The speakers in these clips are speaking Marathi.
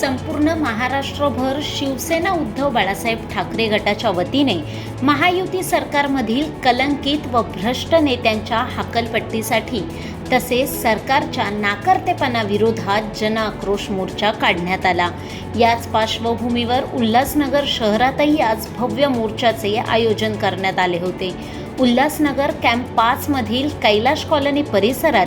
संपूर्ण महाराष्ट्रभर शिवसेना उद्धव बाळासाहेब ठाकरे गटाच्या वतीने महायुती सरकारमधील कलंकित व भ्रष्ट नेत्यांच्या हाकलपट्टीसाठी तसेच सरकारच्या नाकर्तेपणाविरोधात जनआक्रोश मोर्चा काढण्यात आला. याच पार्श्वभूमीवर उल्हासनगर शहरातही आज भव्य मोर्चाचे आयोजन करण्यात आले होते. उल्हासनगर कॅम्प पाचमधील कैलाश कॉलनी परिसरात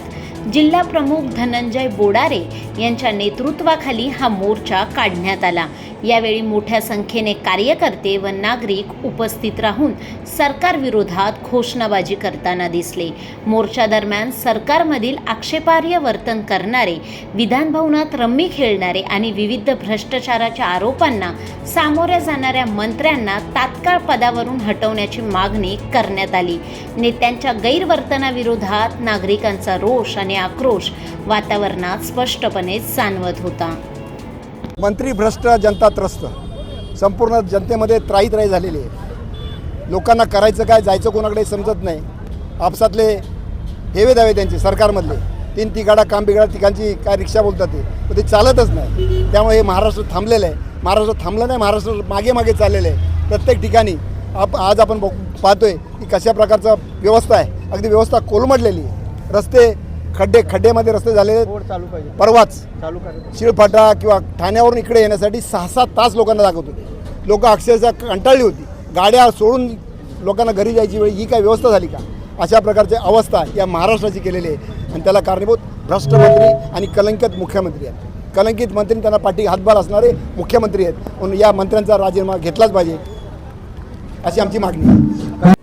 जिल्हा प्रमुख धनंजय बोडारे यांच्या नेतृत्वाखाली हा मोर्चा काढण्यात आला. यावेळी मोठ्या संख्येने कार्यकर्ते व नागरिक उपस्थित राहून सरकारविरोधात घोषणाबाजी करताना दिसले. मोर्चा दरम्यान सरकारमधील आक्षेपार्ह वर्तन करणारे विधानभवनात रम्मी खेळणारे आणि विविध भ्रष्टाचाराच्या आरोपांना सामोऱ्या जाणाऱ्या मंत्र्यांना तात्काळ पदावरून हटवण्याची मागणी करण्यात आली. नेत्यांच्या गैरवर्तनाविरोधात नागरिकांचा रोष आणि आक्रोश वातावरणात स्पष्टपणे जाणवत होता. मंत्री भ्रष्ट जनता त्रस्त. संपूर्ण जनतेमध्ये त्राई त्राई झालेली आहे. लोकांना करायचं काय जायचं कोणाकडे समजत नाही. आपसातले हेवे दावे त्यांचे सरकारमधले. तीन तिघाडा काम बिघाडा तिघांची काय रिक्षा बोलतात ते. पण ते चालतच नाही. त्यामुळे हे महाराष्ट्र थांबलेलं आहे. महाराष्ट्र थांबलं नाही महाराष्ट्र मागे मागे चाललेलं आहे. प्रत्येक ठिकाणी आप आज आपण बघ पाहतोय की कशा प्रकारचा व्यवस्था आहे. अगदी व्यवस्था कोलमडलेली आहे. रस्ते खड्डे खड्डेमध्ये रस्ते पाहिजे. परवाच शिळफाटा किंवा ठाण्यावरून इकडे येण्यासाठी सहा सात तास लोकांना लागत होते. लोक अक्षरशः कंटाळली होती. गाड्या सोडून लोकांना घरी जायची वेळ ही काय व्यवस्था झाली का? अशा प्रकारची अवस्था या महाराष्ट्राची केलेली आहे. आणि त्याला कारणीभूत भ्रष्ट मंत्री आणि कलंकित मुख्यमंत्री आहेत. कलंकित मंत्री त्यांना पाठी हातभार असणारे मुख्यमंत्री आहेत. म्हणून या मंत्र्यांचा राजीनामा घेतलाच पाहिजे. अशी आमची मागणी आहे.